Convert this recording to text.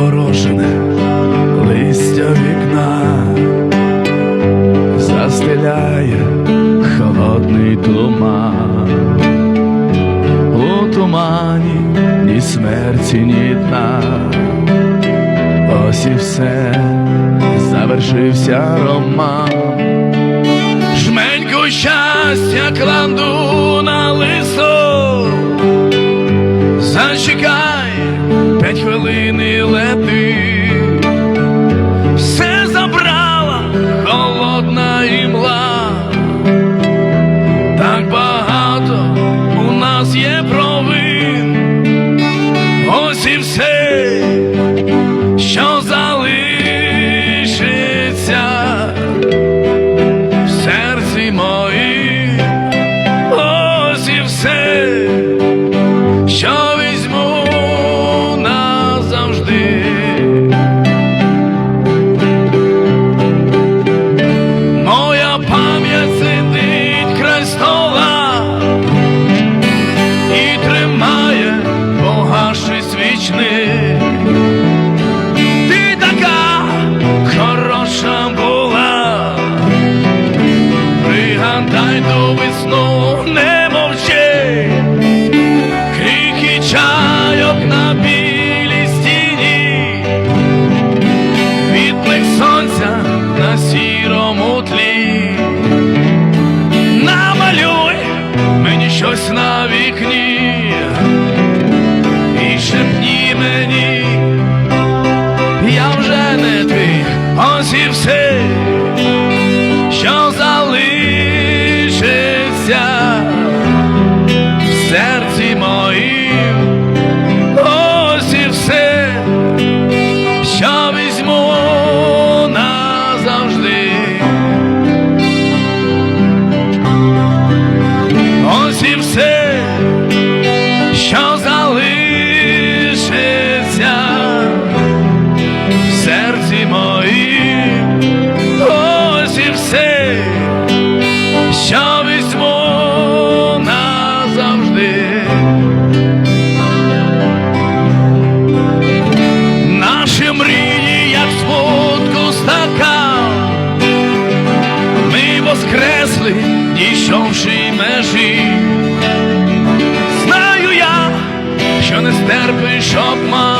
порожене листя вікна, застеляє холодний туман, у тумані ні смерті, ні дна, ось і все завершився роман, Жменьку щастя кладу на лисо. хвилини лети, все забрала холодна імла, так багато у нас є про. весну не мовчи, крихи чайок на білій стіні, відлик сонця на сірому тлі, намалюй мені щось на вікні, і шепні мені, я вже не твій, ось і все. доросли, дійшовши межі, знаю я, що не стерпиш обман.